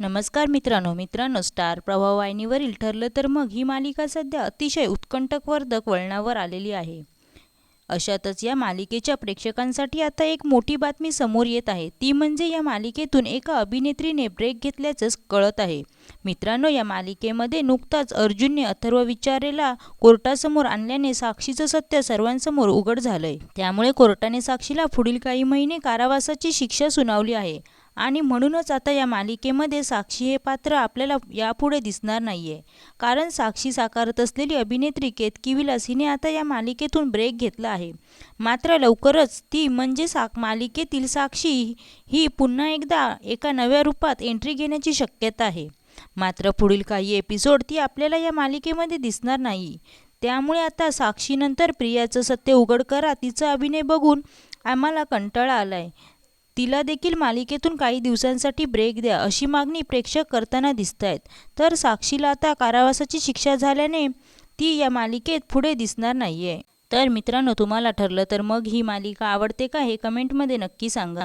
नमस्कार मित्रांनो मित्रांनो स्टार प्रवाह वाहिनीवरील ठरलं तर मग ही मालिका सध्या अतिशय उत्कंठकवर्धक वळणावर आलेली आहे. अशातच या मालिकेच्या प्रेक्षकांसाठी आता एक मोठी बातमी समोर येत आहे. ती म्हणजे या मालिकेतून एका अभिनेत्रीने ब्रेक घेतल्याचंच कळत आहे. मित्रांनो या मालिकेमध्ये नुकताच अर्जुनने अथर्व विचारेला कोर्टासमोर आणल्याने साक्षीचं सत्य सर्वांसमोर उघड झालंय. त्यामुळे कोर्टाने साक्षीला पुढील काही महिने कारावासाची शिक्षा सुनावली आहे. आणि म्हणूनच आता या मालिकेमध्ये साक्षी हे पात्र आपल्याला यापुढे दिसणार नाही आहे कारण साक्षी साकारत असलेली अभिनेत्री केतकी विलास हिने आता या मालिकेतून ब्रेक घेतला आहे. मात्र लवकरच ती म्हणजे साक मालिकेतील साक्षी ही पुन्हा एकदा एका नव्या रूपात एंट्री घेण्याची शक्यता आहे. मात्र पुढील काही एपिसोड ती आपल्याला या मालिकेमध्ये दिसणार नाही. त्यामुळे आता साक्षीनंतर प्रियाचं सत्य उघड करा तिचा अभिनय बघून आम्हाला कंटाळा आलाय. तिला देखील मालिकेतून काही दिवसांसाठी ब्रेक द्या अशी मागणी प्रेक्षक करताना दिसत आहेत तर साक्षीला आता कारावासाची शिक्षा झाल्याने ती या मालिकेत पुढे दिसणार नाही आहे तर मित्रांनो तुम्हाला ठरलं तर मग ही मालिका आवडते का हे कमेंटमध्ये नक्की सांगा.